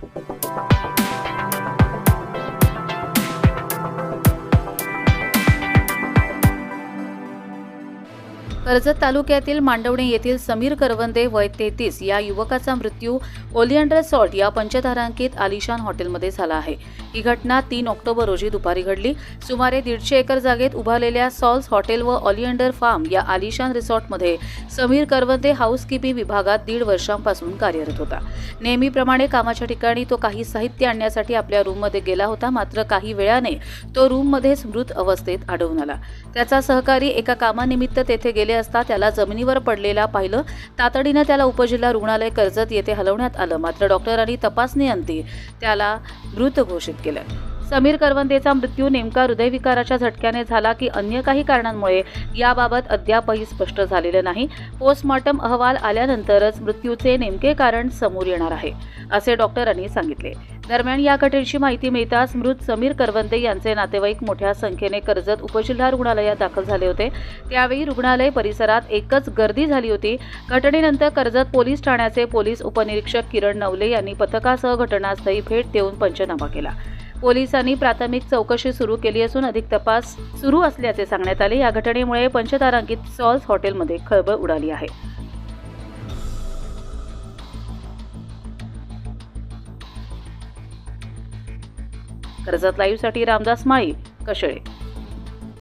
Thank you. Karjat तालुक्यातील मांडवणे येथील समीर करवंदे वय तेहतीस या युवकाचा मृत्यू ओलियंडर रिसॉर्ट या पंचतारांकित आलिशान हॉटेलमध्ये झाला आहे. ही घटना तीन ऑक्टोबर रोजी दुपारी घडली. सुमारे दीडशे एकर जागेत उभारलेल्या सॉल्स हॉटेल व ऑलियंडर फार्म या आलिशान रिसॉर्टमध्ये समीर करवंदे हाऊसकीपिंग विभागात दीड वर्षांपासून कार्यरत होता. नेहमीप्रमाणे कामाच्या ठिकाणी तो काही साहित्य आणण्यासाठी आपल्या रूममध्ये गेला होता. मात्र काही वेळाने तो रूममध्येच मृत अवस्थेत आढळून आला. त्याचा सहकारी एका कामानिमित्त तेथे गेले असता त्याला जमिनीवर पडलेला पाहिलं. तातडीनं त्याला उपजिल्हा रुग्णालय कर्जत येथे हलवण्यात आलं. मात्र डॉक्टरांनी तपासणीअंती त्याला मृत घोषित केलं. समीर करवंदेचा मृत्यू नेमका हृदयविकाराच्या झटक्याने झाला की अन्य काही कारणांमुळे याबाबत अद्यापही स्पष्ट झालेलं नाही. पोस्टमॉर्टम अहवाल आल्यानंतरच मृत्यूचे नेमके कारण समोर येणार आहे असे डॉक्टरांनी सांगितले. दरम्यान या घटनेची माहिती मिळताच मृत समीर करवंदे यांचे नातेवाईक मोठ्या संख्येने कर्जत उपजिल्हा रुग्णालयात दाखल झाले होते. त्यावेळी रुग्णालय परिसरात एकच गर्दी झाली होती. घटनेनंतर कर्जत पोलीस ठाण्याचे पोलीस उपनिरीक्षक किरण नवले यांनी पथकासह घटनास्थळी भेट देऊन पंचनामा केला. पोलिसांनी प्राथमिक चौकशी सुरू केली असून अधिक तपास सुरू असल्याचे सांगण्यात आले. या घटनेमुळे पंचतारांकित सॉल्स हॉटेलमध्ये खळबळ उडाली आहे. कर्जत लाईव्हसाठी रामदास माळी कशळे.